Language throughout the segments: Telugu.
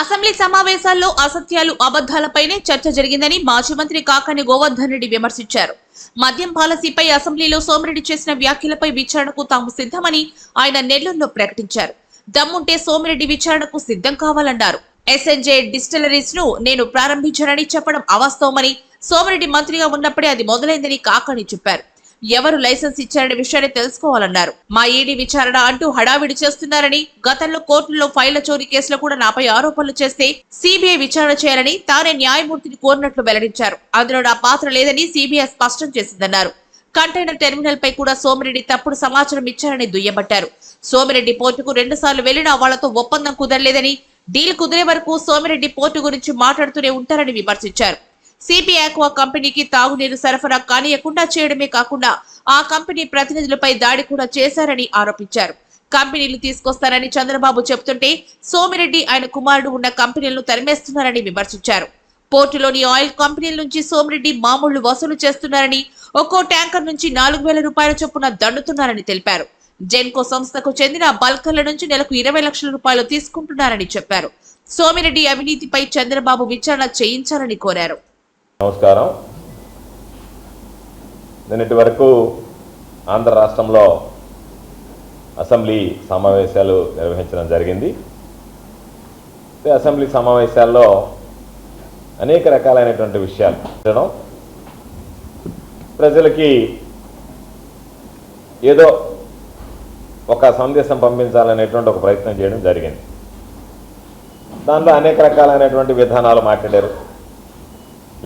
అసెంబ్లీ సమావేశాల్లో అసత్యాలు అబద్ధాలపైనే చర్చ జరిగిందని మాజీ మంత్రి కాకాని గోవర్ధన్ రెడ్డి విమర్శించారు. మద్యం పాలసీపై అసెంబ్లీలో సోమిరెడ్డి చేసిన వ్యాఖ్యలపై విచారణకు తాము సిద్ధమని ఆయన నెల్లూరులో ప్రకటించారు. దమ్ముంటే సోమిరెడ్డి విచారణకు సిద్ధం కావాలన్నారు. ఎస్ఎన్జే డిస్టిలరీస్ను నేను ప్రారంభించానని చెప్పడం అవాస్తవమని సోమిరెడ్డి మంత్రిగా ఉన్నప్పుడే అది మొదలైందని కాకాని చెప్పారు. ఎవరు లైసెన్స్ ఇచ్చారనే విషయాన్ని తెలుసుకోవాలన్నారు. మా ఈడీ విచారణ అంటూ హడావిడి చేస్తున్నారని గతంలో కోర్టులో ఫైళ్ళ చోరీ కేసులో కూడా నాపై ఆరోపణలు చేస్తే సిబిఐ విచారణ చేయాలని తానే న్యాయమూర్తిని కోరినట్లు వెల్లడించారు. అందులో నా పాత్ర లేదని సిబిఐ స్పష్టం చేసిందన్నారు. కంటైనర్ టెర్మినల్ పై కూడా సోమిరెడ్డి తప్పుడు సమాచారం ఇచ్చారని దుయ్యబట్టారు. సోమిరెడ్డి పోర్టుకు రెండు సార్లు వెళ్ళిన వాళ్ళతో ఒప్పందం కుదరలేదని డీల్ కుదిరే వరకు సోమిరెడ్డి పోర్టు గురించి మాట్లాడుతూనే ఉంటారని విమర్శించారు. సిపి ఆక్వా కంపెనీకి తాగునీరు సరఫరా కానియకుండా చేయడమే కాకుండా ఆ కంపెనీ ప్రతినిధులపై దాడి కూడా చేశారని ఆరోపించారు. కంపెనీలు తీసుకొస్తారని చంద్రబాబు చెబుతుంటే సోమిరెడ్డి ఆయన కుమారుడు ఉన్న కంపెనీలను తరిమేస్తున్నారని విమర్శించారు. పోర్టులోని ఆయిల్ కంపెనీల నుంచి సోమిరెడ్డి మామూళ్ళు వసూలు చేస్తున్నారని ఒక్కో ట్యాంకర్ నుంచి నాలుగు వేల రూపాయల చొప్పున దండుతున్నారని తెలిపారు. జెన్కో సంస్థకు చెందిన బల్కర్ల నుంచి నెలకు ఇరవై లక్షల రూపాయలు తీసుకుంటున్నారని చెప్పారు. సోమిరెడ్డి అవినీతిపై చంద్రబాబు విచారణ చేయించాలని కోరారు. నమస్కారం. నిన్నటి వరకు ఆంధ్ర రాష్ట్రంలో అసెంబ్లీ సమావేశాలు నిర్వహించడం జరిగింది. అసెంబ్లీ సమావేశాల్లో అనేక రకాలైనటువంటి విషయాలు ఉండడం, ప్రజలకి ఏదో ఒక సందేశం పంపించాలనేటువంటి ఒక ప్రయత్నం చేయడం జరిగింది. దానిలో అనేక రకాలైనటువంటి విధానాలు మాట్లాడారు.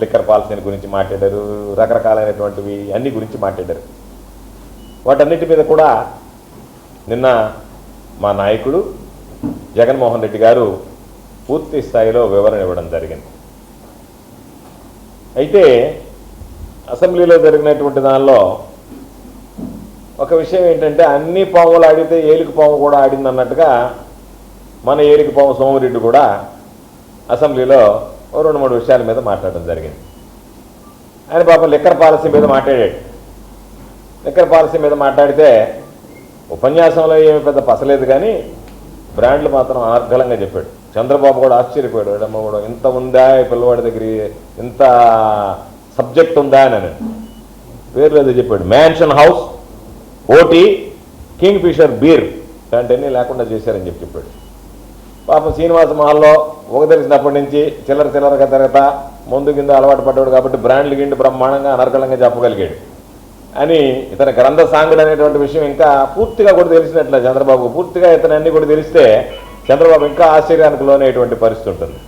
లిక్కర్ పాలసీని గురించి మాట్లాడారు రకరకాలైనటువంటివి అన్ని గురించి మాట్లాడారు. వాటన్నిటి మీద కూడా నిన్న మా నాయకుడు జగన్మోహన్ రెడ్డి గారు పూర్తి స్థాయిలో వివరణ ఇవ్వడం జరిగింది. అయితే అసెంబ్లీలో జరిగినటువంటి దానిలో ఒక విషయం ఏంటంటే అన్ని పాములు ఆడితే ఏలికి పాము కూడా ఆడింది అన్నట్టుగా మన ఏలికి పాము సోమరెడ్డి కూడా అసెంబ్లీలో రెండు మూడు విషయాల మీద మాట్లాడడం జరిగింది. ఆయన పాపం లిక్కర్ పాలసీ మీద మాట్లాడాడు. లిక్కర్ పాలసీ మీద మాట్లాడితే ఉపన్యాసంలో ఏమి పెద్ద పసలేదు కానీ బ్రాండ్లు మాత్రం అనర్గళంగా చెప్పాడు. చంద్రబాబు కూడా ఆశ్చర్యపోయాడు. ఎడమ్మ కూడా ఇంత ఉందా? పిల్లవాడి దగ్గర ఇంత సబ్జెక్ట్ ఉందా? అని అన్నాడు. పేర్లు ఏదో చెప్పాడు. Mansion House OT Kingfisher beer ఇలాంటివన్నీ లేకుండా చేశారని చెప్పి చెప్పాడు. పాపం శ్రీనివాస మహల్లో ఒక తెలిసినప్పటి నుంచి చిల్లర చిల్లరగా తిరగతా ముందు కింద అలవాటు పడ్డాడు కాబట్టి బ్రాండ్లు గిండి బ్రహ్మాండంగా అనర్కలంగా చెప్పగలిగాడు అని ఇతని గ్రంథ సాంగుడు అనేటువంటి విషయం ఇంకా పూర్తిగా కూడా తెలిసినట్లే చంద్రబాబు పూర్తిగా ఇతను అన్ని కూడా తెలిస్తే చంద్రబాబు ఇంకా ఆశ్చర్యానికి లోనేటువంటి పరిస్థితి ఉంటుంది.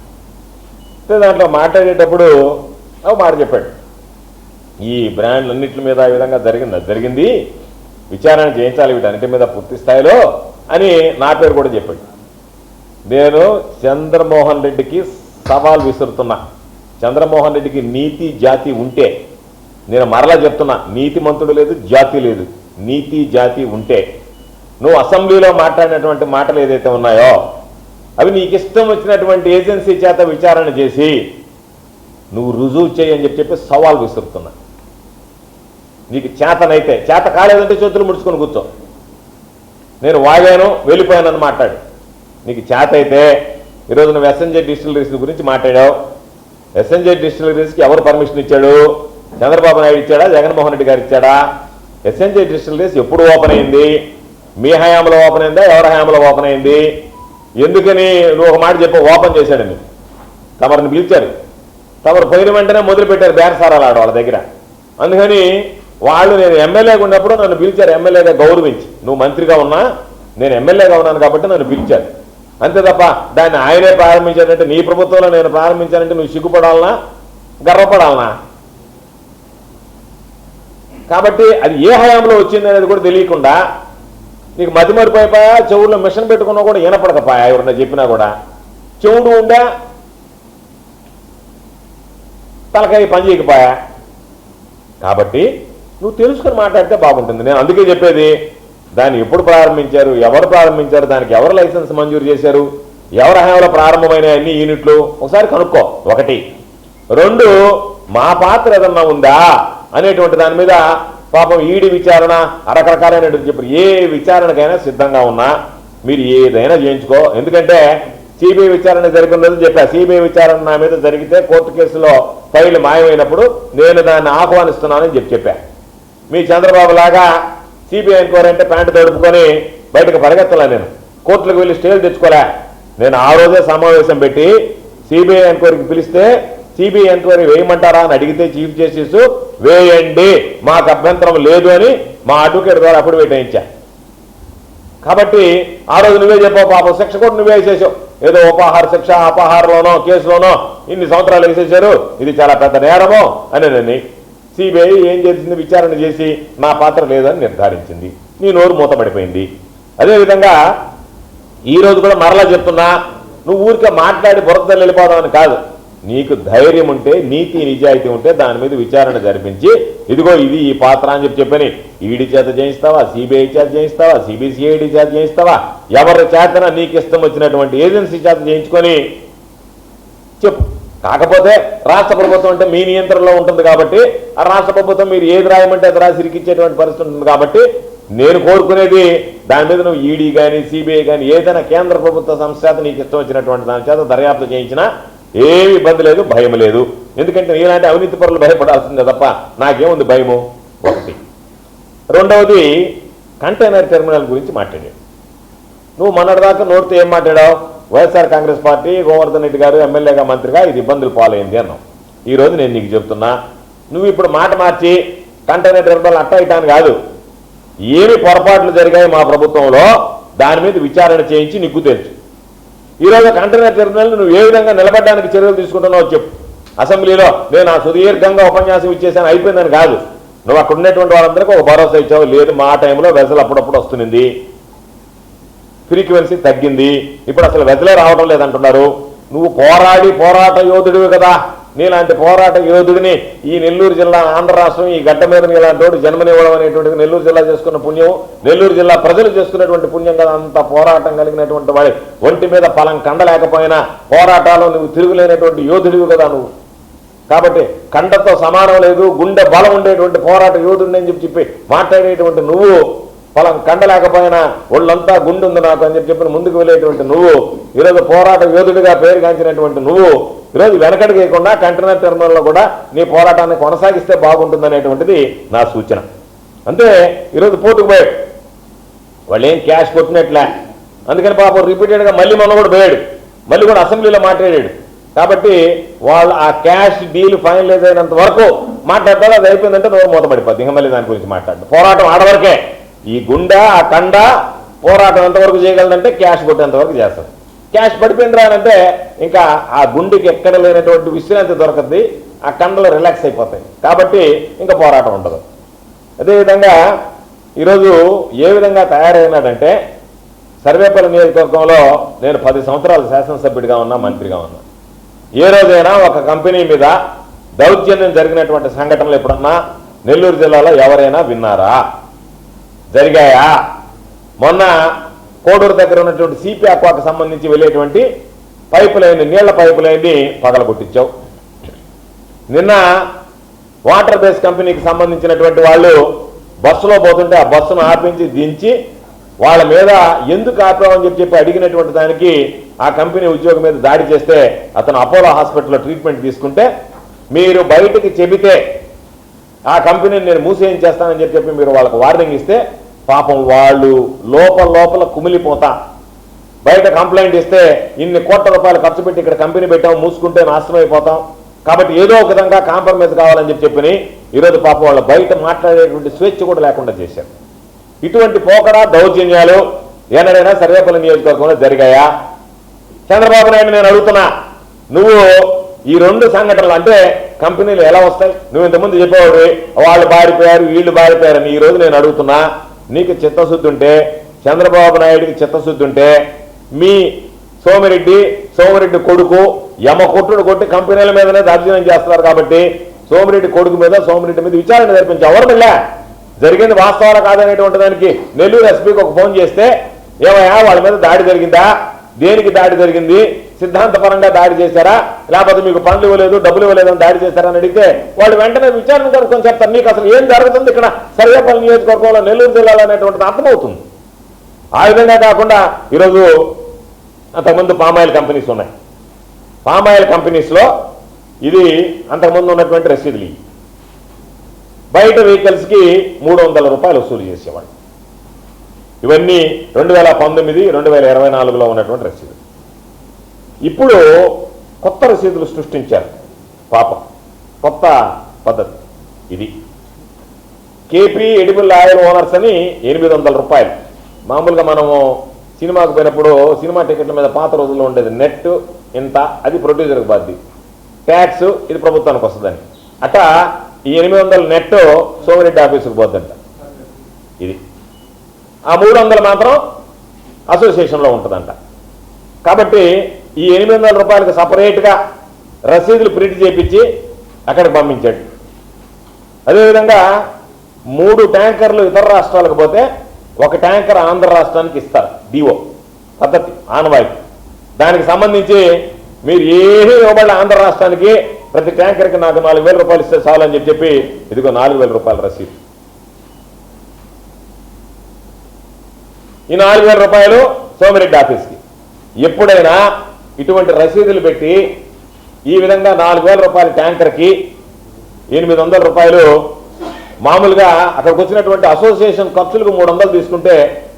దాంట్లో మాట్లాడేటప్పుడు ఒక మాట చెప్పాడు. ఈ బ్రాండ్లు అన్నింటి మీద ఆ విధంగా జరిగింది? అది జరిగింది. విచారణ చేయించాలి వీటన్నిటి మీద పూర్తి స్థాయిలో అని నా పేరు కూడా చెప్పాడు. నేను చంద్రమోహన్ రెడ్డికి సవాల్ విసురుతున్నా. చంద్రమోహన్ రెడ్డికి నీతి జాతి ఉంటే నేను మరలా చెప్తున్నా నీతి మంతుడు లేదు జాతి లేదు. నీతి జాతి ఉంటే. నువ్వు అసెంబ్లీలో మాట్లాడినటువంటి మాటలు ఏదైతే ఉన్నాయో అవి నీకు ఇష్టం వచ్చినటువంటి ఏజెన్సీ చేత విచారణ చేసి నువ్వు రుజువు చేయని చెప్పి చెప్పి సవాల్ విసురుతున్నా. నీకు చేతనైతే చేత కాలేదంటే చేతులు ముడుచుకొని కూర్చో. నేను వాగాను వెళ్ళిపోయానని మాట్లాడు. నీకు చేత అయితే ఈరోజు నువ్వు ఎస్ఎన్జే డిస్టిలరీస్ గురించి మాట్లాడావు. ఎస్ఎన్జే డిస్టిలరీస్కి ఎవరు పర్మిషన్ ఇచ్చాడు? చంద్రబాబు నాయుడు ఇచ్చాడా? జగన్మోహన్ రెడ్డి గారు ఇచ్చాడా? ఎస్ఎన్జే డిస్టిలరీస్ ఎప్పుడు ఓపెన్ అయింది? మీ హయాంలో ఓపెన్ అయిందా? ఎవరి హయాంలో ఓపెన్ అయింది? ఎందుకని నువ్వు ఒక మాట చెప్పి ఓపెన్ చేశాడని తమరిని పిలిచారు. తమరు పోయిన వెంటనే మొదలుపెట్టారు బేరసారాలు ఆడ వాళ్ళ దగ్గర. అందుకని వాళ్ళు నేను ఎమ్మెల్యేగా ఉన్నప్పుడు నన్ను పిలిచారు. ఎమ్మెల్యేగా గౌరవించి. నువ్వు మంత్రిగా ఉన్నా నేను ఎమ్మెల్యేగా ఉన్నాను కాబట్టి నన్ను పిలిచారు. అంతే తప్ప దాన్ని ఆయనే ప్రారంభించాడంటే నీ ప్రభుత్వంలో నేను ప్రారంభించానంటే నువ్వు సిగ్గుపడాలనా? గర్వపడాలనా? కాబట్టి అది ఏ హయాంలో వచ్చింది అనేది కూడా తెలియకుండా నీకు మతి మరిపోయిపోయా చెవుల్లో మిషన్ పెట్టుకున్నా కూడా వినపడకపోయా ఎవరన్నా చెప్పినా కూడా. చెవుడు ఉండా తలకాయ పని చేయకపోయా. కాబట్టి నువ్వు తెలుసుకొని మాట్లాడితే బాగుంటుంది. నేను అందుకే చెప్పేది దాన్ని ఎప్పుడు ప్రారంభించారు? ఎవరు ప్రారంభించారు? దానికి ఎవరు లైసెన్స్ మంజూరు చేశారు? ఎవరి హయాంలో ప్రారంభమైన అన్ని యూనిట్లు? ఒకసారి కనుక్కో. ఒకటి. రెండు మా పాత్ర ఏదన్నా ఉందా? అనేటువంటి దాని మీద పాపం ఈడి విచారణ రకరకాలైనటువంటి చెప్పారు. ఏ విచారణకైనా సిద్ధంగా ఉన్నా మీరు ఏదైనా చేయించుకో. ఎందుకంటే సిబిఐ విచారణ జరిగిన రోజు చెప్పా. సిబిఐ విచారణ నా మీద జరిగితే కోర్టు కేసులో ఫైల్ మాయమైనప్పుడు నేను దాన్ని ఆహ్వానిస్తున్నానని చెప్పి చెప్పా. మీ చంద్రబాబు లాగా సిబిఐ ఎంక్వైరీ అంటే ప్యాంటు తడుపుకొని బయటకు పరిగెత్తలే నేను. కోర్టులకు వెళ్ళి స్టేలు తెచ్చుకోలే. నేను ఆ రోజే సమావేశం పెట్టి సిబిఐ ఎంక్వైరీకి పిలిస్తే సిబిఐ ఎంక్వైరీ వేయమంటారా అని అడిగితే చీఫ్ జస్టిస్ వేయండి మాకు అభ్యంతరం లేదు అని మా అడ్వకేట్ ద్వారా అప్పుడు వేయించా. కాబట్టి ఆ రోజు నువ్వే చెప్పావు పాపం శిక్ష కూడా నువ్వే వేసేసావు. ఏదో ఉపాహార శిక్ష అపహారలోనో కేసులోనో ఇన్ని సంవత్సరాలు వేసేసారు ఇది చాలా పెద్ద నేరము అని నన్ను సిబిఐ ఏం చేసింది? విచారణ చేసి నా పాత్ర లేదని నిర్ధారించింది. నీ నోరు మూతపడిపోయింది అదేవిధంగా ఈ రోజు కూడా మరలా చెప్తున్నా నువ్వు ఊరికే మాట్లాడి బురదలు వెళ్ళిపోదామని కాదు. నీకు ధైర్యం ఉంటే నీతి నిజాయితీ ఉంటే దాని మీద విచారణ జరిపించి ఇదిగో ఇది ఈ పాత్ర అని చెప్పి చెప్పని ఈడీ చేత చేయిస్తావా సిబిఐ చేత చేయిస్తావా సిబిసిఐడి చేత చేయిస్తావా ఎవరి చేతన నీకు ఇష్టం వచ్చినటువంటి ఏజెన్సీ చేత చేయించుకొని చెప్పు. కాకపోతే రాష్ట్ర ప్రభుత్వం అంటే మీ నియంత్రణలో ఉంటుంది కాబట్టి ఆ రాష్ట్ర ప్రభుత్వం మీరు ఏది రాయమంటే అది రాసి ఇరికిచ్చేటువంటి పరిస్థితి ఉంటుంది కాబట్టి నేను కోరుకునేది దాని మీద నువ్వు ఈడీ కానీ సిబిఐ కానీ ఏదైనా కేంద్ర ప్రభుత్వ సంస్థ నీకు ఇష్టం వచ్చినటువంటి దాని చేత దర్యాప్తు చేయించినా ఏమి ఇబ్బంది లేదు భయం లేదు. ఎందుకంటే ఇలాంటి అవినీతి పరులు భయపడాల్సిందే తప్ప నాకేముంది భయము? ఒకటి. రెండవది కంటైనర్ టెర్మినల్ గురించి మాట్లాడాడు. నువ్వు మొన్నటిదాకా నోటితో ఏం మాట్లాడావు? YSR Congress party Govardhan Reddy garu ఎమ్మెల్యేగా మంత్రిగా ఇది ఇబ్బందులు పాలైంది అన్నాం. ఈరోజు నేను నీకు చెప్తున్నా నువ్వు ఇప్పుడు మాట మార్చి కంటైనర్ టెర్మినల్ అట్ట ఇటాను కాదు. ఏమి పొరపాట్లు జరిగాయి మా ప్రభుత్వంలో దాని మీద విచారణ చేయించి నీకు తెలుసు. ఈరోజు కంటైనర్ టెర్మినల్ నువ్వు ఏ విధంగా నిలబడడానికి చర్యలు తీసుకుంటున్నావు చెప్పు. అసెంబ్లీలో నేను ఆ సుదీర్ఘంగా ఉపన్యాసం ఇచ్చేసాను అయిపోయిందని కాదు. నువ్వు అక్కడ ఉన్నటువంటి వాళ్ళందరికీ ఒక భరోసా ఇచ్చావు లేదు మా టైంలో వెసలు అప్పుడప్పుడు వస్తుంది ఫ్రీక్వెన్సీ తగ్గింది. ఇప్పుడు అసలు వెదలే రావడం లేదంటున్నారు. నువ్వు పోరాడి పోరాట యోధుడివి కదా. నీలాంటి పోరాట యోధుడిని ఈ నెల్లూరు జిల్లా ఆంధ్ర రాష్ట్రం ఈ గడ్డ మీద నీలాంటి వాడు జన్మనివ్వడం అనేటువంటిది నెల్లూరు జిల్లా చేసుకున్న పుణ్యం. నెల్లూరు జిల్లా ప్రజలు చేసుకున్నటువంటి పుణ్యం కదా. అంత పోరాటం కలిగినటువంటి వాడి ఒంటి మీద ఫలం కండలేకపోయినా పోరాటాలు నువ్వు తిరుగులేనటువంటి యోధుడివి కదా నువ్వు. కాబట్టి కండతో సమానం లేదు గుండె బలం ఉండేటువంటి పోరాట యోధుడిని అని చెప్పి చెప్పి మాట్లాడేటువంటి నువ్వు ఫలం కండలేకపోయినా ఒళ్ళంతా గుండు ఉంది నాకు అని చెప్పి చెప్పిన ముందుకు వెళ్ళేటువంటి నువ్వు ఈరోజు పోరాట యోధుడిగా పేరుగాంచినటువంటి నువ్వు ఈరోజు వెనకడిగేయకుండా కంటైనర్ టెర్మినల్లో కూడా నీ పోరాటాన్ని కొనసాగిస్తే బాగుంటుందనేటువంటిది నా సూచన. అంతే ఈరోజు పోటుకు పోయాడు. వాళ్ళు ఏం క్యాష్ కొట్టినట్లే. అందుకని పాపం రిపీటెడ్గా మళ్ళీ మొన్న కూడా పోయాడు. మళ్ళీ కూడా అసెంబ్లీలో మాట్లాడాడు. కాబట్టి వాళ్ళు ఆ క్యాష్ డీల్ ఫైనలైజ్ అయినంత వరకు మాట్లాడతారు అది అయిపోయిందంటే నువ్వు మూతపడిపోద్ది. ఇంకా మళ్ళీ దాని గురించి మాట్లాడు పోరాటం ఆడవరకే. ఈ గుండె ఆ కండ పోరాటం ఎంతవరకు చేయగలదంటే క్యాష్ కొట్టేంతవరకు చేస్తాం. చేస్తారు క్యాష్ పడిపోయింది రానంటే ఇంకా ఆ గుండెకి ఎక్కడ లేనటువంటి విశ్రాంతి దొరకద్ది ఆ కండలు రిలాక్స్ అయిపోతాయి. కాబట్టి ఇంకా పోరాటం ఉండదు. అదేవిధంగా ఈరోజు ఏ విధంగా తయారైనాడంటే సర్వేపల్లి నియోజకవర్గంలో నేను పది సంవత్సరాలు శాసనసభ్యుడిగా ఉన్నా మంత్రిగా ఉన్నా. ఏ రోజైనా ఒక కంపెనీ మీద దౌర్జన్యం జరిగినటువంటి సంఘటనలు ఎప్పుడన్నా నెల్లూరు జిల్లాలో ఎవరైనా విన్నారా? జరిగాయా? మొన్న కోడూరు దగ్గర ఉన్నటువంటి సిపి అక్వాకు సంబంధించి వెళ్ళేటువంటి పైపు లైన్ నీళ్ళ పైపు లైన్ని పగలగొట్టించావు. నిన్న వాటర్ బేస్ కంపెనీకి సంబంధించినటువంటి వాళ్ళు బస్సులో పోతుంటే ఆ బస్సును ఆపించి దించి వాళ్ళ మీద ఎందుకు ఆపామని చెప్పి చెప్పి అడిగినటువంటి దానికి ఆ కంపెనీ ఉద్యోగం మీద దాడి చేస్తే అతను అపోలో హాస్పిటల్లో ట్రీట్మెంట్ తీసుకుంటే మీరు బయటికి చెబితే ఆ కంపెనీని నేను మూసేయించేస్తానని చెప్పి చెప్పి మీరు వాళ్ళకు వార్నింగ్ ఇస్తే పాపం వాళ్ళు లోపల లోపల కుమిలిపోతా. బయట కంప్లైంట్ ఇస్తే ఇన్ని కోట్ల రూపాయలు ఖర్చు పెట్టి ఇక్కడ కంపెనీ పెట్టాం మూసుకుంటే నాశనం అయిపోతాం కాబట్టి ఏదో ఒక విధంగా కాంప్రమైజ్ కావాలని చెప్పి చెప్పని ఈరోజు పాపం వాళ్ళు బయట మాట్లాడేటువంటి స్వేచ్ఛ కూడా లేకుండా చేశారు. ఇటువంటి పోకడా దౌర్జన్యాలు ఏనాడైనా సర్వేపల్లి నియోజకవర్గంలో జరిగాయా? చంద్రబాబు నాయుడు నేను అడుగుతున్నా నువ్వు ఈ రెండు సంఘటనలు అంటే కంపెనీలు ఎలా వస్తాయి? నువ్వు ఇంతకుముందు చెప్పేవాడు వాళ్ళు బారిపోయారు వీళ్ళు బారిపోయారని ఈరోజు రోజు నేను అడుగుతున్నా నీకు చిత్తశుద్ధి ఉంటే చంద్రబాబు నాయుడికి చిత్తశుద్ధి ఉంటే మీ సోమిరెడ్డి సోమిరెడ్డి కొడుకు యమ కొట్టుడు కొట్టి కంపెనీల మీదనే దర్శనం చేస్తున్నారు కాబట్టి సోమిరెడ్డి కొడుకు మీద సోమిరెడ్డి మీద విచారణ జరిపించి ఎవరు మిల్లా జరిగింది వాస్తవాలు కాదనేటువంటి దానికి నెల్లూరు ఎస్పీకి ఒక ఫోన్ చేస్తే ఏమయ్యా వాళ్ళ మీద దాడి జరిగిందా? దేనికి దాడి జరిగింది? సిద్ధాంతపరంగా దాడి చేశారా? లేకపోతే మీకు పనులు ఇవ్వలేదు డబ్బులు ఇవ్వలేదు అని దాడి చేశారా అని అడిగితే వాళ్ళు వెంటనే విచారణ కనుక్కొని చెప్తారు మీకు అసలు ఏం జరుగుతుంది ఇక్కడ? సర్వేపల్లి నియోజకవర్గంలో నెల్లూరు జిల్లాలో అనేటువంటిది అర్థమవుతుంది. ఆ విధంగా కాకుండా ఈరోజు అంతకుముందు పామాయిల్ కంపెనీస్ ఉన్నాయి. పామాయిల్ కంపెనీస్లో ఇది అంతకుముందు ఉన్నటువంటి రసీదులు బయట వెహికల్స్కి మూడు వందల రూపాయలు వసూలు చేసేవాళ్ళు. ఇవన్నీ రెండు వేల పంతొమ్మిది రెండు వేల ఇరవై నాలుగులో ఉన్నటువంటి రసీదులు ఇప్పుడు కొత్త రసీదులు సృష్టించారు. పాపం. కొత్త పద్ధతి ఇది. కేపీ ఎడిబుల్ ఆయిల్ ఓనర్స్ అని ఎనిమిది వందల రూపాయలు. మామూలుగా మనము సినిమాకు పోయినప్పుడు సినిమా టికెట్ల మీద పాత రోజుల్లో ఉండేది నెట్ ఇంత అది ప్రొడ్యూసర్కి బాధ్యత. ట్యాక్స్ ఇది ప్రభుత్వానికి వస్తుందని. అట్ట ఈ ఎనిమిది వందల నెట్ సోమిరెడ్డి ఆఫీసుకు పోద్దంట. ఇది. ఆ మూడు వందలు మాత్రం అసోసియేషన్లో ఉంటుందంట. కాబట్టి ఈ ఎనిమిది వందల రూపాయలకు సపరేట్గా రసీదులు ప్రింట్ చేయించి అక్కడికి పంపించాడు. అదేవిధంగా మూడు ట్యాంకర్లు ఇతర రాష్ట్రాలకు పోతే ఒక ట్యాంకర్ ఆంధ్ర రాష్ట్రానికి ఇస్తారు డిఓ పద్ధతి ఆనవాయితీ. దానికి సంబంధించి మీరు ఏమీ ఇవ్వబడి ఆంధ్ర రాష్ట్రానికి ప్రతి ట్యాంకర్కి నాకు నాలుగు వేల రూపాయలు ఇస్తే చాలు అని చెప్పి చెప్పి ఇదిగో నాలుగు వేల రూపాయల రసీదు. ఈ నాలుగు వేల రూపాయలు సోమిరెడ్డి ఆఫీస్కి. ఎప్పుడైనా ఇటువంటి రసీదులు పెట్టి ఈ విధంగా నాలుగు వేల రూపాయల ట్యాంకర్కి ఎనిమిది వందల రూపాయలు మామూలుగా అక్కడికి వచ్చినటువంటి అసోసియేషన్ ఖర్చులకు మూడు వందలు తీసుకుంటే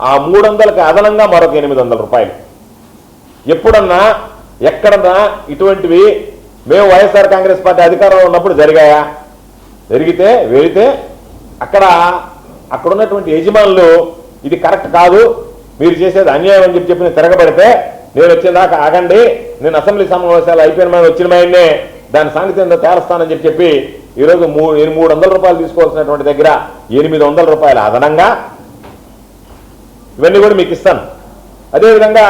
ఆ మూడు వందలకి అదనంగా మరొక ఎనిమిది వందల రూపాయలు. ఎప్పుడన్నా ఎక్కడన్నా ఇటువంటివి మేము వైఎస్ఆర్ కాంగ్రెస్ పార్టీ అధికారంలో ఉన్నప్పుడు జరిగాయా? జరిగితే వెళితే అక్కడ అక్కడ ఉన్నటువంటి యజమానులు ఇది కరెక్ట్ కాదు. మీరు చేసేది అన్యాయం అని చెప్పి చెప్పి తిరగబడితే నేను వచ్చేదాకా ఆగండి. నేను అసెంబ్లీ సమావేశాలు అయిపోయిన వచ్చిన మాయన్నే దాని సంగతి ఎంత తేరస్తానని చెప్పి చెప్పి ఈరోజు మూడు మూడు వందల రూపాయలు తీసుకోవాల్సినటువంటి దగ్గర ఎనిమిది వందల రూపాయలు అదనంగా ఇవన్నీ కూడా మీకు ఇస్తాను. అదేవిధంగా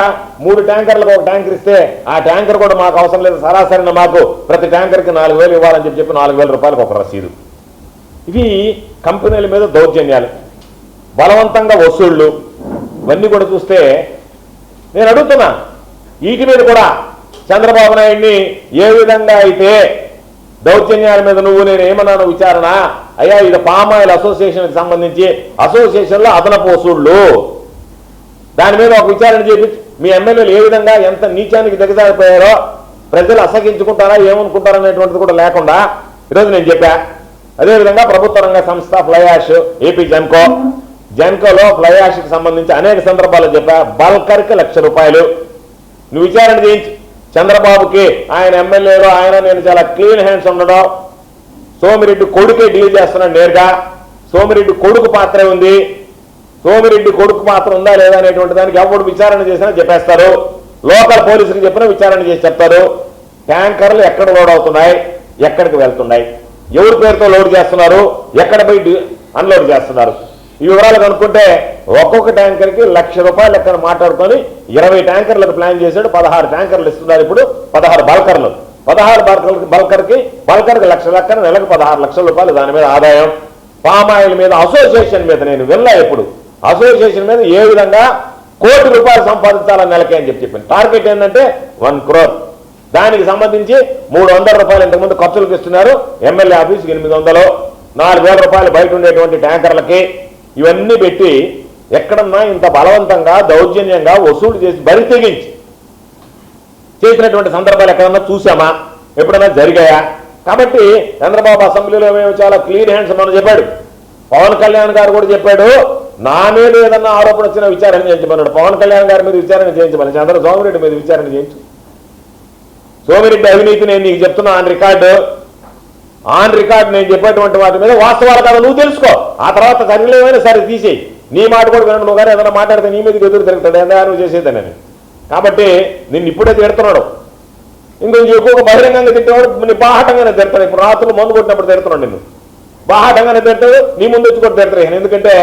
మూడు ట్యాంకర్లకు ఒక ట్యాంకర్ ఇస్తే ఆ ట్యాంకర్ కూడా మాకు అవసరం లేదు. సరాసరిన మాకు ప్రతి ట్యాంకర్కి నాలుగు వేలు ఇవ్వాలని చెప్పి చెప్పి నాలుగు వేల రూపాయలకు ఒక రసీదు. ఇవి కంపెనీల మీద దౌర్జన్యాలు. బలవంతంగా వసూళ్ళు ఇవన్నీ కూడా చూస్తే నేను అడుగుతున్నా వీటి మీద కూడా చంద్రబాబు నాయుడిని ఏ విధంగా అయితే దౌర్జన్యాల మీద నువ్వు నేను ఏమన్నాను విచారణ అయ్యా ఇది పామాయిల్ అసోసియేషన్కి సంబంధించి అసోసియేషన్లో అదనపు వసూళ్ళు దాని మీద ఒక విచారణ చేపి మీ ఎమ్మెల్యేలు ఏ విధంగా ఎంత నీచానికి దిగజారిపోయారో ప్రజలు అసహించుకుంటారా ఏమనుకుంటారా అనేటువంటిది కూడా లేకుండా ఈరోజు నేను చెప్పా. అదేవిధంగా ప్రభుత్వ రంగ సంస్థ ఫ్లయాష్ ఏపీ జెన్కో జెన్కోలో ఫ్లైయాష్కి సంబంధించి అనేక సందర్భాలు చెప్పా. బల్కర్కి లక్ష రూపాయలు. నువ్వు విచారణ చేయించి. చంద్రబాబుకి ఆయన ఎమ్మెల్యేలో ఆయన నేను చాలా క్లీన్ హ్యాండ్స్ ఉండడం. సోమిరెడ్డి కొడుకే డీల్ చేస్తున్నాడు నేరుగా. సోమిరెడ్డి కొడుకు పాత్రే ఉంది. సోమిరెడ్డి కొడుకు పాత్ర ఉందా లేదా అనేటువంటి దానికి ఎవరు విచారణ చేసినా చెప్పేస్తారు. లోకల్ పోలీసులకు చెప్పినా విచారణ చేసి చెప్తారు. ట్యాంకర్లు ఎక్కడ లోడ్ అవుతున్నాయి? ఎక్కడికి వెళ్తున్నాయి? ఎవరి పేరుతో లోడ్ చేస్తున్నారు? ఎక్కడ పోయి అన్లోడ్ చేస్తున్నారు? ఈ వివరాలు కనుక్కుంటే ఒక్కొక్క ట్యాంకర్కి లక్ష రూపాయలు లెక్కన మాట్లాడుకొని ఇరవై ట్యాంకర్లకు ప్లాన్ చేశాడు పదహారు ట్యాంకర్లు ఇస్తున్నారు ఇప్పుడు పదహారు బల్కర్లు. పదహారు బల్కర్కి బల్కర్కి బల్కర్కి లక్ష లెక్కన నెలకు పదహారు లక్షల రూపాయలు దాని మీద ఆదాయం. పామాయిల్ మీద అసోసియేషన్ మీద నేను వినలా ఎప్పుడు. అసోసియేషన్ మీద ఏ విధంగా కోటి రూపాయలు సంపాదించాలని నెలకే అని చెప్పి చెప్పింది టార్గెట్ ఏంటంటే వన్ క్రోర్. దానికి సంబంధించి మూడు వందల రూపాయలు ఇంతకుముందు ఖర్చులకు ఇస్తున్నారు. ఎమ్మెల్యే ఆఫీస్కి ఎనిమిది వందలు. నాలుగు వేల రూపాయలు బయట ఉండేటువంటి ట్యాంకర్లకి ఇవన్నీ పెట్టి ఎక్కడన్నా ఇంత బలవంతంగా దౌర్జన్యంగా వసూలు చేసి బరి తెగించి చేసినటువంటి సందర్భాలు ఎక్కడన్నా చూసామా ఎప్పుడైనా జరిగాయా? కాబట్టి చంద్రబాబు అసెంబ్లీలో మేము చాలా క్లీన్ హ్యాండ్స్ మనం చెప్పాడు. పవన్ కళ్యాణ్ గారు కూడా చెప్పాడు నా మీద ఏదన్నా ఆరోపణ వచ్చినా విచారణ చేయించమన్నాడు. పవన్ కళ్యాణ్ గారి మీద విచారణ చేయించమని చంద్ర సోమిరెడ్డి మీద విచారణ చేయించు. సోమిరెడ్డి అవినీతి నేను నీకు చెప్తున్నా ఆన్ రికార్డు. ఆన్ రికార్డ్ నేను చెప్పేటువంటి వాటి మీద వాస్తవాలు కదా నువ్వు తెలుసుకో. ఆ తర్వాత సరిలేమైనా సరే తీసేయి. నీ మాట కూడా వినడు. నువ్వు కానీ ఏదైనా మాట్లాడితే నీ మీదకి ఎదురు తిరుగుతాడు. ఏందా నువ్వు చేసేదని కాబట్టి నిన్ను ఇప్పుడే తిడుతున్నాడు. ఇంకొంచెం ఎక్కువ బహిరంగంగా తిట్టేవాడు నీ బాహటంగానే తిడతాడు. ఇప్పుడు రాత్రులు మందు కొట్టినప్పుడు తిడుతున్నాడు నిన్ను. బాహటంగానే తిడతాడు. నీ ముందు వచ్చి కూడా తిడతాడు. ఎందుకంటే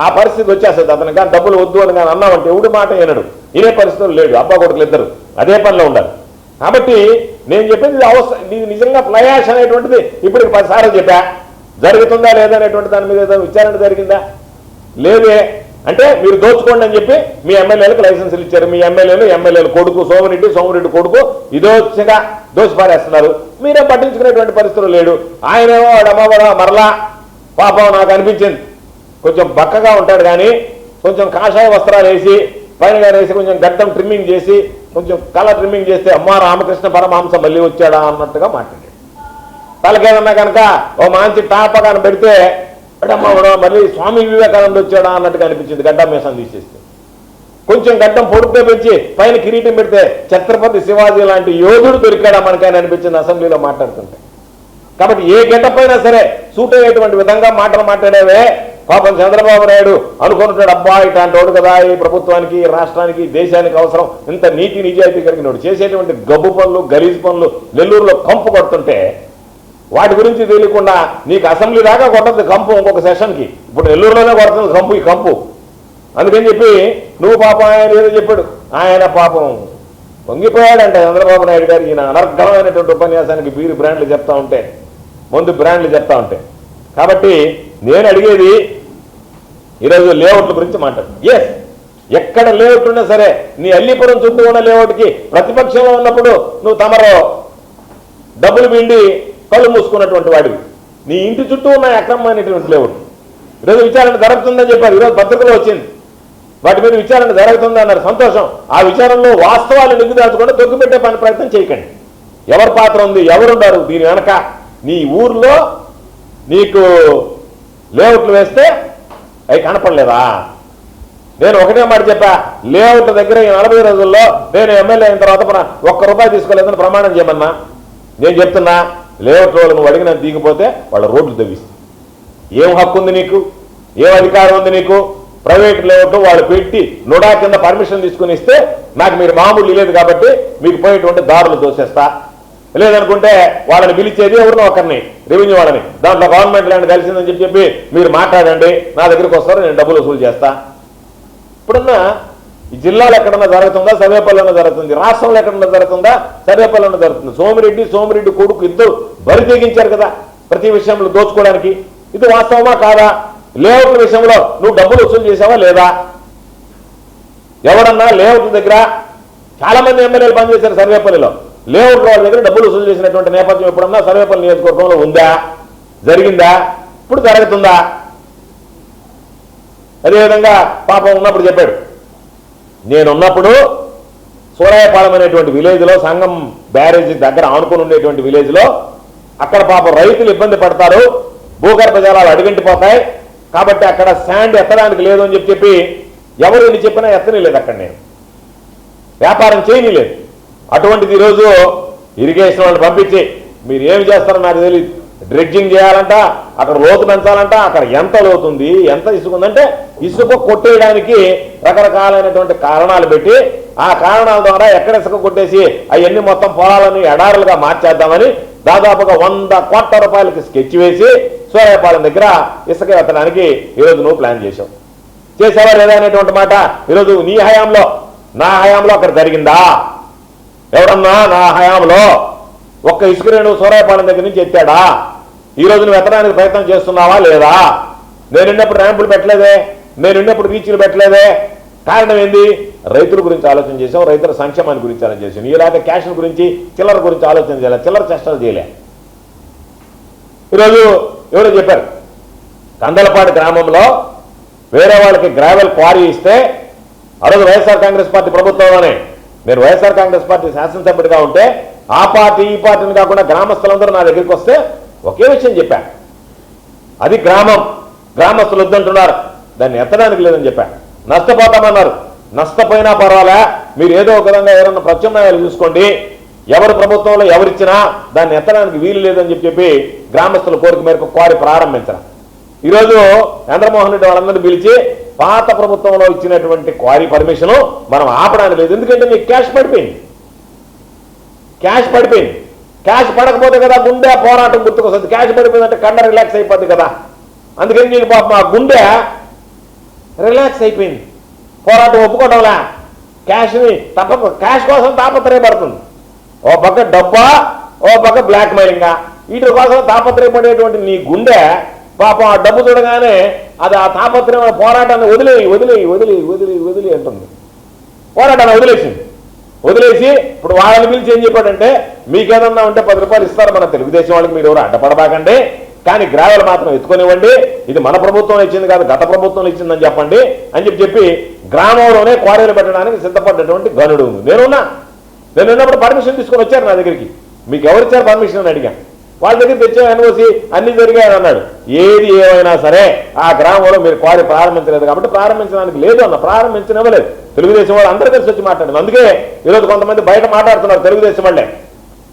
ఆ పరిస్థితి వచ్చేస్తుంది. అతను కానీ డబ్బులు వద్దు అని కానీ అన్నామంటే ఎవడు మాట వినడు. ఇదే పరిస్థితులు లేడు. అబ్బా కొడుకులు ఇద్దరు. అదే పనిలో ఉండాలి. కాబట్టి నేను చెప్పింది ఇది అవసరం ఇది నిజంగా ఫ్లయాష్ అనేటువంటిది. ఇప్పుడు పదిసార్లు చెప్పా. జరుగుతుందా లేదా అనేటువంటి దాని మీద ఏదో విచారణ జరిగిందా? లేదే. అంటే మీరు దోచుకోండి అని చెప్పి మీ ఎమ్మెల్యేలకు లైసెన్సులు ఇచ్చారు. మీ ఎమ్మెల్యేలు ఎమ్మెల్యేలు కొడుకు సోమరెడ్డి సోమరెడ్డి కొడుకు ఇదోచ్చగా దోషిపారేస్తున్నారు మీరే పట్టించుకునేటువంటి పరిస్థితులు లేడు. ఆయనేమో వాడమ్మ మరలా పాపం నాకు అనిపించింది. కొంచెం బక్కగా ఉంటాడు కానీ కొంచెం కాషాయ వస్త్రాలు వేసి పైన వేసి కొంచెం గడ్డం ట్రిమ్మింగ్ చేసి కొంచెం కలర్ ట్రిమ్మింగ్ చేస్తే అమ్మా రామకృష్ణ పరమహంస మళ్ళీ వచ్చాడా? అన్నట్టుగా మాట్లాడాడు. తలకేదన్నా కనుక ఓ మంచి టాపగాను పెడితే అడమ్మా మళ్ళీ స్వామి వివేకానంద వచ్చాడా? అన్నట్టుగా అనిపించింది. గడ్డం మీసం తీసేస్తే. కొంచెం గడ్డం పొడుగ్గా పెంచి పైన కిరీటం పెడితే ఛత్రపతి శివాజీ లాంటి యోధుడు దొరికాడా? మనకైనా అనిపించింది అసెంబ్లీలో మాట్లాడుతుంటే. కాబట్టి ఏ గెటప్ అయినా సరే సూట్ అయ్యేటువంటి విధంగా మాటలు మాట్లాడేవే పాపం చంద్రబాబు నాయుడు అనుకుంటున్నాడు అబ్బా ఇట్లాంటి వాడు కదా ఈ ప్రభుత్వానికి రాష్ట్రానికి దేశానికి అవసరం. ఇంత నీతి నిజాయితీ కలిగినోడు చేసేటువంటి గబ్బు పనులు గలీజ్ పనులు నెల్లూరులో కంపు కొడుతుంటే వాటి గురించి తెలియకుండా నీకు అసెంబ్లీ దాకా కొట్టద్దు కంపు ఇంకొక సెషన్కి. ఇప్పుడు నెల్లూరులోనే కొడుతుంది కంపు ఈ కంపు. అందుకని చెప్పి నువ్వు పాపం ఆయన ఏదో చెప్పాడు. ఆయన పాపం పొంగిపోయాడంట చంద్రబాబు నాయుడు గారు. ఈయన అనర్ఘమైనటువంటి ఉపన్యాసానికి బీరు బ్రాండ్లు చెప్తా ఉంటే ముందు బ్రాండ్లు చెప్తా ఉంటే. కాబట్టి నేను అడిగేది ఈరోజు లేఅవుట్ల గురించి మాట్లాడు. ఎస్ ఎక్కడ లేఅవుట్ ఉన్నా సరే నీ అల్లీపురం చుట్టూ ఉన్న లేఅవుట్కి ప్రతిపక్షంలో ఉన్నప్పుడు నువ్వు తమరో డబ్బులు పిండి కళ్ళు మూసుకున్నటువంటి వాడివి. నీ ఇంటి చుట్టూ ఉన్న అక్రమమైనటువంటి లేఅవుట్ ఈరోజు విచారణ జరుగుతుందని చెప్పారు. ఈరోజు పత్రికలో వచ్చింది. వాటి మీద విచారణ జరుగుతుంది అన్నారు. సంతోషం. ఆ విచారణలో వాస్తవాలు నిగ్గుదాల్చకుండా దొగ్గుపెట్టే పని ప్రయత్నం చేయకండి. ఎవరి పాత్ర ఉంది? ఎవరున్నారు దీని వెనక నీ ఊర్లో నీకు లేఅవుట్లు వేస్తే అవి కనపడలేదా? నేను ఒకటే మాట చెప్పా లేఅవుట్ల దగ్గర ఈ నలభై రోజుల్లో నేను ఎమ్మెల్యే అయిన తర్వాత ఒక్క రూపాయి తీసుకోలేదని ప్రమాణం చేయమన్నా? నేను చెప్తున్నా లేఅవుట్ వాళ్ళు నువ్వు అడిగిన దిగిపోతే వాళ్ళ రోడ్లు తవ్విస్తాయి ఏం హక్కు ఉంది నీకు? ఏం అధికారం ఉంది నీకు? ప్రైవేట్ లేఅవుట్ వాళ్ళు పెట్టి నుడా కింద పర్మిషన్ తీసుకుని ఇస్తే నాకు మీరు మామూలు లేదు కాబట్టి మీకు పోయేటువంటి దారులు దోసేస్తా. లేదనుకుంటే వాళ్ళని పిలిచేది ఎవరినో ఒకరిని రెవెన్యూ వాళ్ళని. దాంట్లో గవర్నమెంట్ ల్యాండ్ కలిసిందని చెప్పి చెప్పి మీరు మాట్లాడండి నా దగ్గరికి వస్తారు నేను డబ్బులు వసూలు చేస్తా. ఇప్పుడున్నా ఈ జిల్లాలో ఎక్కడన్నా జరుగుతుందా? సర్వేపల్లిలో జరుగుతుంది. రాష్ట్రంలో ఎక్కడన్నా జరుగుతుందా? సర్వేపల్లిలో జరుగుతుంది. సోమిరెడ్డి సోమిరెడ్డి కొడుకు ఇద్దరు బరి తెగించారు కదా ప్రతి విషయంలో దోచుకోవడానికి. ఇది వాస్తవమా కాదా? లేఅవుట్ల విషయంలో నువ్వు డబ్బులు వసూలు చేసావా లేదా? ఎవడన్నా లేఅవుట్ల దగ్గర చాలా మంది ఎమ్మెల్యేలు పనిచేశారు సర్వేపల్లిలో. లేఅవుట్ వాళ్ళ దగ్గర డబ్బులు వసూలు చేసినటువంటి నేపథ్యం ఎప్పుడన్నా సర్వేపల్లి నియోజకవర్గంలో ఉందా? జరిగిందా? ఇప్పుడు జరుగుతుందా? అదేవిధంగా పాపం ఉన్నప్పుడు చెప్పాడు. నేనున్నప్పుడు సూరాయపాలెం అనేటువంటి విలేజ్లో సంఘం బ్యారేజ్ దగ్గర ఆనుకుని ఉండేటువంటి విలేజ్లో అక్కడ పాపం రైతులు ఇబ్బంది పడతారు భూగర్భ జలాలు అడుగంటిపోతాయి కాబట్టి అక్కడ శాండ్ ఎత్తడానికి లేదు అని చెప్పి చెప్పి ఎవరు ఎన్ని చెప్పినా ఎత్తని లేదు అక్కడ నేను. వ్యాపారం చేయనిలేదు అటువంటిది ఈరోజు ఇరిగేషన్ వాళ్ళు పంపించి మీరు ఏమి చేస్తారో నాకు తెలియదు డ్రెడ్జింగ్ చేయాలంట అక్కడ లోతు పెంచాలంట అక్కడ ఎంత లోతుంది ఎంత ఇసుక ఉందంటే ఇసుక కొట్టేయడానికి రకరకాలైనటువంటి కారణాలు పెట్టి ఆ కారణాల ద్వారా ఎక్కడ ఇసుక కొట్టేసి అవన్నీ మొత్తం పొలాలని ఎడారులుగా మార్చేద్దామని దాదాపుగా వంద కోట్ల రూపాయలకి స్కెచ్ వేసి సూర్యపాలెం దగ్గర ఇసుక ఎత్తడానికి ఈరోజు నువ్వు ప్లాన్ చేశావు. చేసావా లేదా అనేటువంటి మాట ఈరోజు నీ హయాంలో నా హయాంలో అక్కడ జరిగిందా? ఎవరన్నా నా హయాంలో ఒక్క ఇసుక రేణు సూరాయపాలెం దగ్గర నుంచి ఎత్తాడా? ఈ రోజు నువ్వు ఎత్తడానికి ప్రయత్నం చేస్తున్నావా లేదా? నేనున్నప్పుడు ర్యాంపులు పెట్టలేదే. నేనున్నప్పుడు రీచ్లు పెట్టలేదే. కారణం ఏంది? రైతుల గురించి ఆలోచన చేసాం రైతుల సంక్షేమాన్ని గురించి ఆలోచన చేసాం ఇలాగ క్యాష్ గురించి చిల్లర గురించి ఆలోచన చేయలే చిల్లర చేష్టలు చేయలే. ఈరోజు ఎవరో చెప్పారు కందలపాడు గ్రామంలో వేరే వాళ్ళకి గ్రావెల్ క్వారీ ఇస్తే ఆ రోజు వైఎస్ఆర్ కాంగ్రెస్ పార్టీ ప్రభుత్వంలోనే నేను వైఎస్ఆర్ కాంగ్రెస్ పార్టీ శాసనసభ్యుడిగా ఉంటే ఆ పార్టీ ఈ పార్టీని కాకుండా గ్రామస్తులందరూ నా దగ్గరికి వస్తే ఒకే విషయం చెప్పాను అది గ్రామం. గ్రామస్తులు వద్దంటున్నారు. దాన్ని ఎత్తడానికి లేదని చెప్పాను నష్టపోతామన్నారు. నష్టపోయినా పర్వాలే. మీరు ఏదో ఒక విధంగా ఎవరన్నా ప్రత్యామ్నాయాలు చూసుకోండి. ఎవరు ప్రభుత్వంలో ఎవరిచ్చినా దాన్ని ఎత్తడానికి వీలు లేదని చెప్పి చెప్పి గ్రామస్తుల కోరిక మేరకు క్వారీ ప్రారంభించడం ఈరోజు చంద్రమోహన్ రెడ్డి వాళ్ళందరినీ పిలిచి పాత ప్రభుత్వంలో ఇచ్చినటువంటి క్వారీ పర్మిషన్ మనం ఆపడానికి లేదు. ఎందుకంటే మీకు క్యాష్ పడిపోయింది. క్యాష్ పడిపోయింది. క్యాష్ పడకపోతే కదా గుండె పోరాటం గుర్తుకొస్తుంది. క్యాష్ పడిపోయిందంటే కండ రిలాక్స్ అయిపోద్ది కదా. అందుకని నేను పాప మా గుండె రిలాక్స్ అయిపోయింది. పోరాటం ఒప్పుకోవడంలా క్యాష్ని తప్పక క్యాష్ కోసం తాపత్రయపడుతుంది. ఓ పక్క డబ్బా ఓ పక్క బ్లాక్ మెయిలింగా వీటి కోసం తాపత్రయపడేటువంటి నీ గుండె పాపం ఆ డబ్బు చూడగానే అది ఆ తాపత్రయం పోరాటాన్ని వదిలేయి వదిలేయి వదిలేయి వదిలేయి వదిలి అంటుంది. పోరాటాన్ని వదిలేసింది. వదిలేసి ఇప్పుడు వాళ్ళని పిలిచి ఏం చెప్పాడంటే మీకేదన్నా ఉంటే పది రూపాయలు ఇస్తారు మన తెలుగుదేశం వాళ్ళకి మీరు ఎవరు అడ్డపడబాకండి. కానీ గ్రావెల్ మాత్రం ఎత్తుకొనివ్వండి. ఇది మన ప్రభుత్వం ఇచ్చింది కాదు గత ప్రభుత్వం ఇచ్చిందని చెప్పండి. అని చెప్పి చెప్పి గ్రామంలోనే క్వారీలు పెట్టడానికి సిద్ధపడ్డటువంటి గనుడు ఉంది. నేనున్నా. నేను ఉన్నప్పుడు పర్మిషన్ తీసుకొని వచ్చారు నా దగ్గరికి. మీకు ఎవరిచ్చారు పర్మిషన్ అని అడిగాను. వాళ్ళ దగ్గర తెచ్చాం ఎన్ఓసి అన్ని జరిగాయని అన్నాడు. ఏది ఏమైనా సరే ఆ గ్రామంలో మీరు క్వారీ ప్రారంభించలేదు కాబట్టి ప్రారంభించడానికి లేదు అన్న ప్రారంభించనివ్వలేదు. తెలుగుదేశం వాళ్ళు అందరూ కలిసి వచ్చి మాట్లాడింది అందుకే ఈరోజు కొంతమంది బయట మాట్లాడుతున్నారు తెలుగుదేశం వాళ్ళే.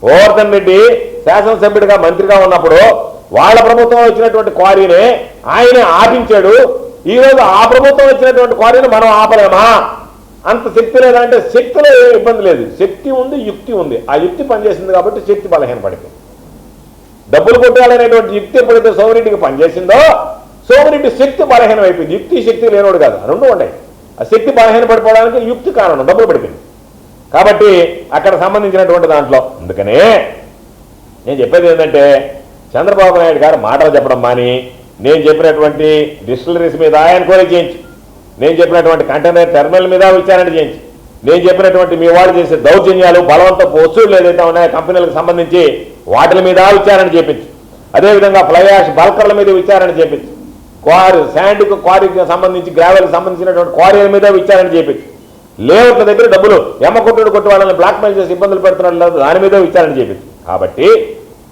గోవర్ధన్ రెడ్డి శాసనసభ్యుడిగా మంత్రిగా ఉన్నప్పుడు వాళ్ళ ప్రభుత్వం వచ్చినటువంటి క్వారీని ఆయన ఆపించాడు. ఈ రోజు ఆ ప్రభుత్వం వచ్చినటువంటి క్వారీని మనం ఆపలేమా? అంత శక్తి లేదంటే శక్తిలో ఇబ్బంది లేదు. శక్తి ఉంది యుక్తి ఉంది. ఆ యుక్తి పనిచేసింది కాబట్టి శక్తి బలహీనపడింది డబ్బులు కొట్టాలనేటువంటి యుక్తి ఎప్పుడైతే సోమిరెడ్డికి పనిచేసిందో సోమిరెడ్డి శక్తి బలహీనం అయిపోయింది యుక్తి శక్తి లేనోడు కాదు. రెండు ఉన్నాయి. ఆ శక్తి బలహీన పడిపోవడానికి యుక్తి కారణం డబ్బులు పడిపోయింది. కాబట్టి అక్కడ సంబంధించినటువంటి దాంట్లో అందుకనే నేను చెప్పేది ఏంటంటే చంద్రబాబు నాయుడు గారు మాటలు చెప్పడం మాని నేను చెప్పినటువంటి డిస్టిలరీస్ మీద ఆయన కోరిక చేయించు. నేను చెప్పినటువంటి కంటైనర్ టెర్మినల్ మీద విచారణ చేయించు. నేను చెప్పినటువంటి మీ వాళ్ళు చేసే దౌర్జన్యాలు బలవంతపు వస్తువులు ఏదైతే ఉన్నాయో కంపెనీలకు సంబంధించి వాటిల మీద విచారణ చేపించు. అదేవిధంగా ఫ్లైయాష్ బల్కర్ల మీద విచారణ చేపించు. క్వారీ శాండ్కు క్వారీకి సంబంధించి గ్రావెల్కి సంబంధించినటువంటి క్వారీల మీద విచారణ చేపించు. లేఅవుట్ల దగ్గర డబ్బులు ఎమ్మ కొట్టుడు కొట్టి వాళ్ళని బ్లాక్మెయిల్ చేసి ఇబ్బందులు పెడుతున్నారు దాని మీద విచారణ చేపించు. కాబట్టి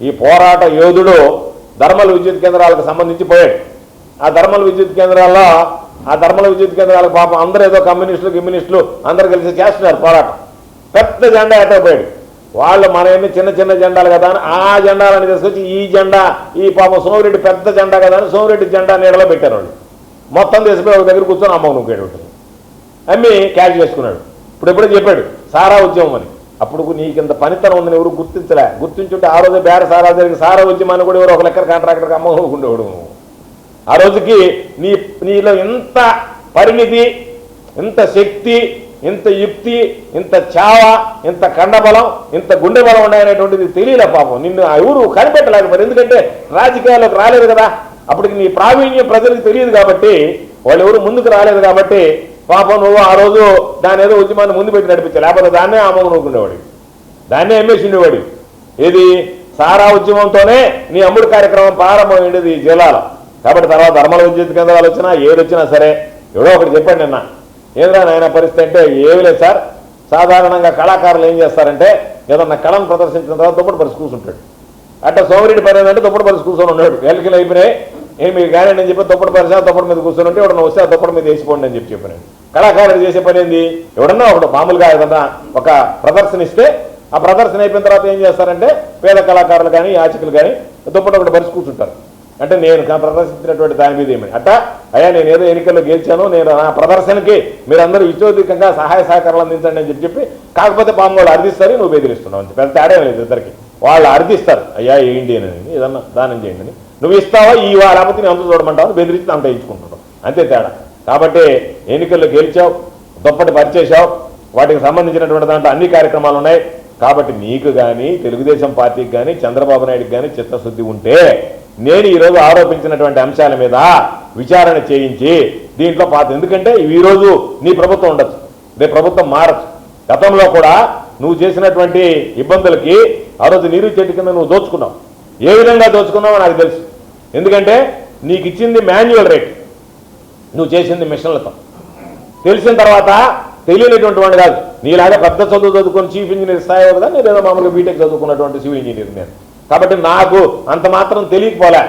ఈ పోరాట యోధుడు ధర్మల విద్యుత్ కేంద్రాలకు సంబంధించి పోయాడు. ఆ ధర్మల విద్యుత్ కేంద్రాల్లో ఆ ధర్మల విద్యుత్ కేంద్రాల పాపం అందరూ ఏదో కమ్యూనిస్టులు కమ్యూనిస్టులు అందరు కలిసి చేస్తున్నారు పోరాటం. పెద్ద జెండా ఎట్ట పోయాడు. వాళ్ళు మన చిన్న చిన్న జెండాలు కదా అని ఆ జెండాలని తీసుకొచ్చి ఈ జెండా ఈ పాపం సోమిరెడ్డి పెద్ద జెండా కదా అని సోమిరెడ్డి జెండా నీడలో పెట్టారు వాళ్ళు. మొత్తం తీసిపోయి ఒక దగ్గర కూర్చొని అమ్మ నువ్వు అమ్మి క్యాష్ చేసుకున్నాడు. ఇప్పుడు ఎప్పుడో చెప్పాడు సారా ఉద్యమం అని. అప్పుడు నీకు ఇంత పనితనం ఉందని ఎవరు గుర్తించలే. గుర్తించుంటే ఆ రోజు బేర సారా జరిగి సారా ఉద్యమాన్ని కూడా ఎవరు ఒక లెక్కర కాంట్రాక్టర్కి అమ్మ ఉండేవాడు నువ్వు ఆ రోజుకి నీ నీలో ఇంత పరిమితి ఇంత శక్తి ఇంత యుక్తి ఇంత చావ ఇంత కండబలం ఇంత గుండె బలం ఉన్నాయనేటువంటిది తెలియలే పాపం. నిన్ను ఎవరు కనిపెట్టలేదు మరి ఎందుకంటే రాజకీయాల్లోకి రాలేదు కదా. అప్పటికి నీ ప్రావీణ్యం ప్రజలకు తెలియదు కాబట్టి వాళ్ళు ఎవరు ముందుకు రాలేదు కాబట్టి పాపం నువ్వు ఆ రోజు దాని ఏదో ఉద్యమాన్ని ముందు పెట్టి నడిపించావు. లేకపోతే దాన్నే ఆమోగ దాన్నే అమ్మేసిండేవాడు ఇది సారా ఉద్యమంతోనే నీ అమ్ముడు కార్యక్రమం ప్రారంభమైండేది జిల్లాలో కాబట్టి తర్వాత ధర్మల విద్యుత్ కేంద్రాలు వచ్చినా ఏది వచ్చినా సరే ఎవడో ఒకటి చెప్పండి నిన్న. ఏదైనా నాయన పరిస్థితి అంటే ఏమీ లేదు సార్. సాధారణంగా కళాకారులు ఏం చేస్తారంటే ఏదన్నా కళను ప్రదర్శించిన తర్వాత దుప్పటి పరిస్థితి కూర్చుంటాడు అట్ట సోమరెడ్డి పని ఏంటంటే దుప్పటి పరిస్థితి కూర్చొని ఉన్నాడు. ఎల్కిలు అయిపోయినాయి. ఏమి కానీ అని చెప్పి దుప్పటి పరిస్థితి దుప్పటి మీద కూర్చొని ఉంటే ఎవడన్నా వస్తే ఆ దుప్పటి మీద వేసిపోండి అని చెప్పి చెప్పాను. కళాకారుడు చేసే పని ఏంది? ఎవడన్నా ఒకడు మామూలుగా ఏదన్నా ఒక ప్రదర్శన ఇస్తే ఆ ప్రదర్శన అయిపోయిన తర్వాత ఏం చేస్తారంటే పేద కళాకారులు కానీ యాచకులు కానీ దుప్పటి ఒకటి పరిస్థితి కూర్చుంటారు అంటే నేను ప్రదర్శించినటువంటి దాని మీద ఏమని? అట్టా అయ్యా నేను ఏదో ఎన్నికల్లో గెలిచాను నేను నా ప్రదర్శనకి మీరందరూ ఇచ్చోదికంగా సహాయ సహకారాలు అందించండి అని చెప్పి చెప్పి కాకపోతే పాము వాళ్ళు అర్థిస్తారు నువ్వు బెదిరిస్తున్నావు అని పెద్ద తేడా లేదు ఇద్దరికి. వాళ్ళు అర్థిస్తారు. అయ్యా ఏంటి అని ఏదన్నా దానం చేయండి అని. నువ్వు ఇస్తావా? ఈ లేకపోతే నేను అంత చూడమంటావు? బెదిరించి అంత ఇచ్చుకుంటున్నావు. అంతే తేడా. కాబట్టి ఎన్నికల్లో గెలిచావు దుప్పటి పరిచేశావు వాటికి సంబంధించినటువంటి దాంట్లో అన్ని కార్యక్రమాలు ఉన్నాయి. కాబట్టి నీకు కానీ తెలుగుదేశం పార్టీకి కానీ చంద్రబాబు నాయుడుకి కానీ చిత్తశుద్ధి ఉంటే నేను ఈరోజు ఆరోపించినటువంటి అంశాల మీద విచారణ చేయించి దీంట్లో పాత ఎందుకంటే ఈ రోజు నీ ప్రభుత్వం ఉండొచ్చు. రేపు ప్రభుత్వం మారచ్చు. గతంలో కూడా నువ్వు చేసినటువంటి ఇబ్బందులకి ఆ రోజు నీరు చెట్టు కింద నువ్వు దోచుకున్నావు. ఏ విధంగా దోచుకున్నావో నాకు తెలుసు. ఎందుకంటే నీకు ఇచ్చింది మాన్యువల్ రేట్. నువ్వు చేసింది మిషన్లతో. తెలిసిన తర్వాత తెలియనటువంటి వాడు కాదు. నీలాగా పెద్ద చదువు చదువుకొని చీఫ్ ఇంజనీర్ స్థాయి కదా నేను ఏదో మామూలుగా బీటెక్ చదువుకున్నటువంటి సివిల్ ఇంజనీర్ నేను. కాబట్టి నాకు అంత మాత్రం తెలియకపోలే.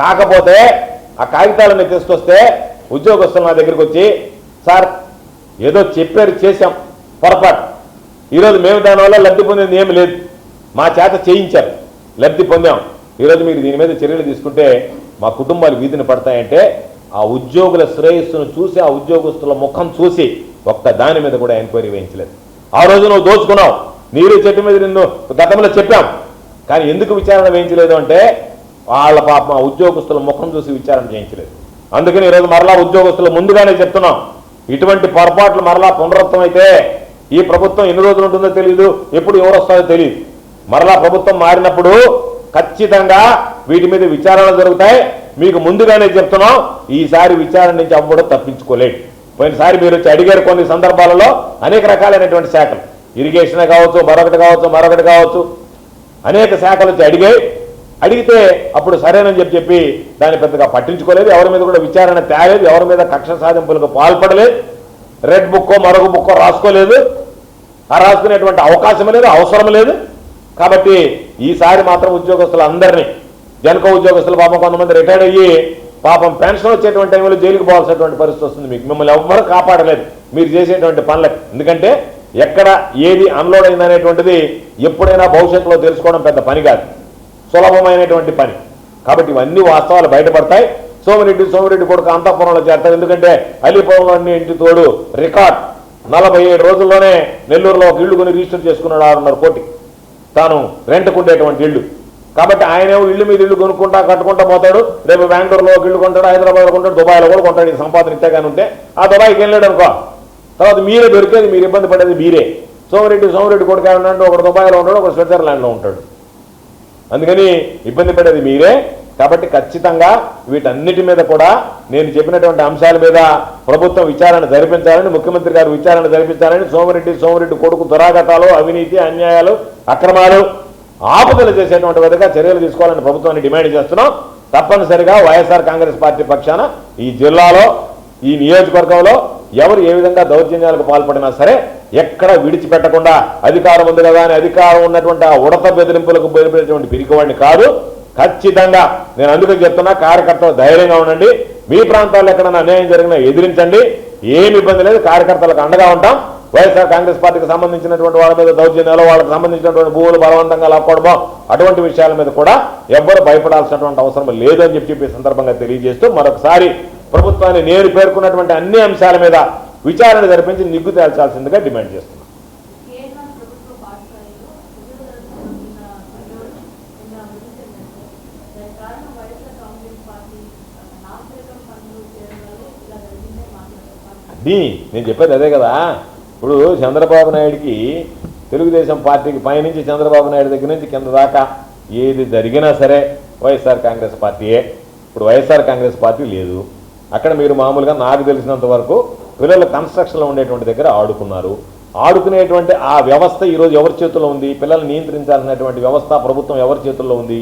కాకపోతే ఆ కాగితాలను తీసుకొస్తే ఉద్యోగస్తులు నా దగ్గరికి వచ్చి సార్ ఏదో చెప్పారు చేశాం పొరపాటు. ఈరోజు మేము దానివల్ల లబ్ధి పొందింది ఏమి లేదు. మా చేత చేయించారు. లబ్ధి పొందాం. ఈరోజు మీరు దీని మీద చర్యలు తీసుకుంటే మా కుటుంబాలు వీధిని పడతాయంటే ఆ ఉద్యోగుల శ్రేయస్సును చూసి ఆ ఉద్యోగస్తుల ముఖం చూసి ఒక్క దాని మీద కూడా ఎంక్వైరీ వేయించలేదు. ఆ రోజు నువ్వు దోచుకున్నావు. నీరు చెట్టు మీద నిన్ను గతంలో చెప్పాం. కానీ ఎందుకు విచారణ వేయించలేదు అంటే వాళ్ళ పాప ఉద్యోగస్తుల ముఖం చూసి విచారణ చేయించలేదు. అందుకని ఈరోజు మరలా ఉద్యోగస్తులు ముందుగానే చెప్తున్నాం. ఇటువంటి పొరపాట్లు మరలా పునరుత్వమైతే అయితే ఈ ప్రభుత్వం ఎన్ని రోజులు ఉంటుందో తెలియదు ఎప్పుడు ఎవరు వస్తుందో తెలియదు మరలా ప్రభుత్వం మారినప్పుడు ఖచ్చితంగా వీటి మీద విచారణలు జరుగుతాయి. మీకు ముందుగానే చెప్తున్నాం ఈసారి విచారణ నుంచి అవ్వడం తప్పించుకోలేదు. పోయినసారి మీరు వచ్చి అడిగారు కొన్ని సందర్భాలలో అనేక రకాలైనటువంటి శాఖలు. ఇరిగేషన్ కావచ్చు మరొకటి కావచ్చు మరొకటి కావచ్చు అనేక శాఖలు వచ్చి అడిగాయి అడిగితే అప్పుడు సరేనని చెప్పి చెప్పి దాన్ని పెద్దగా పట్టించుకోలేదు. ఎవరి మీద కూడా విచారణ తేలేదు. ఎవరి మీద కక్ష సాధింపులకు పాల్పడలేదు. రెడ్ బుక్కో మరొక బుక్కో రాసుకోలేదు. ఆ రాసుకునేటువంటి అవకాశం లేదు అవసరం లేదు. కాబట్టి ఈసారి మాత్రం ఉద్యోగస్తులు అందరినీ జనక ఉద్యోగస్తులు పాపం కొంతమంది రిటైర్డ్ అయ్యి పాపం పెన్షన్ వచ్చేటువంటి టైంలో జైలుకి పోవాల్సినటువంటి పరిస్థితి వస్తుంది. మీకు మిమ్మల్ని ఎవ్వరూ కాపాడలేదు. మీరు చేసేటువంటి పనులకు. ఎందుకంటే ఎక్కడ ఏది అన్లోడ్ అయిందనేటువంటిది ఎప్పుడైనా భవిష్యత్తులో తెలుసుకోవడం పెద్ద పని కాదు. సులభమైనటువంటి పని. కాబట్టి ఇవన్నీ వాస్తవాలు బయటపడతాయి. సోమిరెడ్డి సోమిరెడ్డి కొడుకు అంతఃపురంలో చేస్తారు ఎందుకంటే అలీపోగాన్ని ఇంటి తోడు రికార్డ్. నలభై ఏడు రోజుల్లోనే నెల్లూరులో ఒక ఇల్లు కొని రిజిస్టర్ చేసుకున్నాడు ఆరున్నర కోటి. తాను రెంట్కుండేటువంటి ఇల్లు. కాబట్టి ఆయనేమో ఇల్లు మీద ఇల్లు కొనుక్కుంటా కట్టుకుంటా పోతాడు. రేపు బెంగళూరులో ఒక ఇల్లు కొంటాడు హైదరాబాద్లో కొంటాడు దుబాయ్లో కూడా కొంటాడు ఈ సంపాదన ఇంతేగాని ఉంటే ఆ దుబాయ్కి వెళ్ళాడు అనుకో తర్వాత మీరే దొరికేది మీరు ఇబ్బంది పడేది మీరే. సోమరెడ్డి సోమరెడ్డి కొడుకు ఉన్నాడు ఒకడు దుబాయ్లో ఉంటాడు ఒకడు స్విట్జర్లాండ్లో ఉంటాడు. అందుకని ఇబ్బంది పడేది మీరే. కాబట్టి ఖచ్చితంగా వీటన్నిటి మీద కూడా నేను చెప్పినటువంటి అంశాల మీద ప్రభుత్వం విచారణ జరిపించాలని ముఖ్యమంత్రి గారు విచారణ జరిపించాలని సోమరెడ్డి సోమరెడ్డి కొడుకు దురాగతాలు అవినీతి అన్యాయాలు అక్రమాలు ఆపుదల చేసేటువంటి విధంగా చర్యలు తీసుకోవాలని ప్రభుత్వాన్ని డిమాండ్ చేస్తున్నాం. తప్పనిసరిగా వైఎస్ఆర్ కాంగ్రెస్ పార్టీ పక్షాన ఈ జిల్లాలో ఈ నియోజకవర్గంలో ఎవరు ఏ విధంగా దౌర్జన్యాలకు పాల్పడినా సరే ఎక్కడ విడిచిపెట్టకుండా అధికారం ఉంది కదా అని అధికారం ఉన్నటువంటి ఆ ఉడత బెదిరింపులకు బెదిరించేటువంటి పిరికివాడిని కాదు. ఖచ్చితంగా నేను అందుకే చెప్తున్నా కార్యకర్తలు ధైర్యంగా ఉండండి. మీ ప్రాంతాల్లో ఎక్కడైనా అన్యాయం జరిగినా ఎదిరించండి. ఏమి ఇబ్బంది లేదు కార్యకర్తలకు అండగా ఉంటాం. వైఎస్ఆర్ కాంగ్రెస్ పార్టీకి సంబంధించినటువంటి వాళ్ళ మీద దౌర్జన్యాలు వాళ్ళకి సంబంధించినటువంటి భూములు బలవంతంగా లాక్కోవడమో అటువంటి విషయాల మీద కూడా ఎవ్వరు భయపడాల్సినటువంటి అవసరం లేదని చెప్పి చెప్పి సందర్భంగా తెలియజేస్తూ మరొకసారి ప్రభుత్వాన్ని నేను పేర్కొన్నటువంటి అన్ని అంశాల మీద విచారణ జరిపించి నిగ్గు తేల్చాల్సిందిగా డిమాండ్ చేస్తున్నాను అది నేను చెప్పేది అదే కదా. ఇప్పుడు చంద్రబాబు నాయుడికి తెలుగుదేశం పార్టీకి పైనుంచి చంద్రబాబు నాయుడు దగ్గర నుంచి కింద దాకా ఏది జరిగినా సరే వైఎస్ఆర్ కాంగ్రెస్ పార్టీయే. ఇప్పుడు వైఎస్ఆర్ కాంగ్రెస్ పార్టీ లేదు. అక్కడ మీరు మామూలుగా నాకు తెలిసినంత వరకు పిల్లలు కన్స్ట్రక్షన్లో ఉండేటువంటి దగ్గర ఆడుకున్నారు. ఆడుకునేటువంటి ఆ వ్యవస్థ ఈరోజు ఎవరి చేతుల్లో ఉంది? పిల్లల్ని నియంత్రించాల్సినటువంటి వ్యవస్థ ప్రభుత్వం ఎవరి చేతుల్లో ఉంది?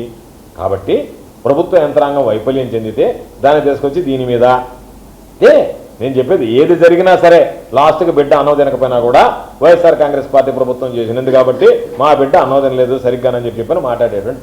కాబట్టి ప్రభుత్వ యంత్రాంగం వైఫల్యం చెందితే దాన్ని తీసుకొచ్చి దీని మీద. ఏ నేను చెప్పేది ఏది జరిగినా సరే లాస్ట్కి బిడ్డ అన్నం తినకపోయినా కూడా వైఎస్ఆర్ కాంగ్రెస్ పార్టీ ప్రభుత్వం చేసినది కాబట్టి మా బిడ్డ అన్నం తినలేదు సరిగ్గానని చెప్పి చెప్పని మాట్లాడేటువంటి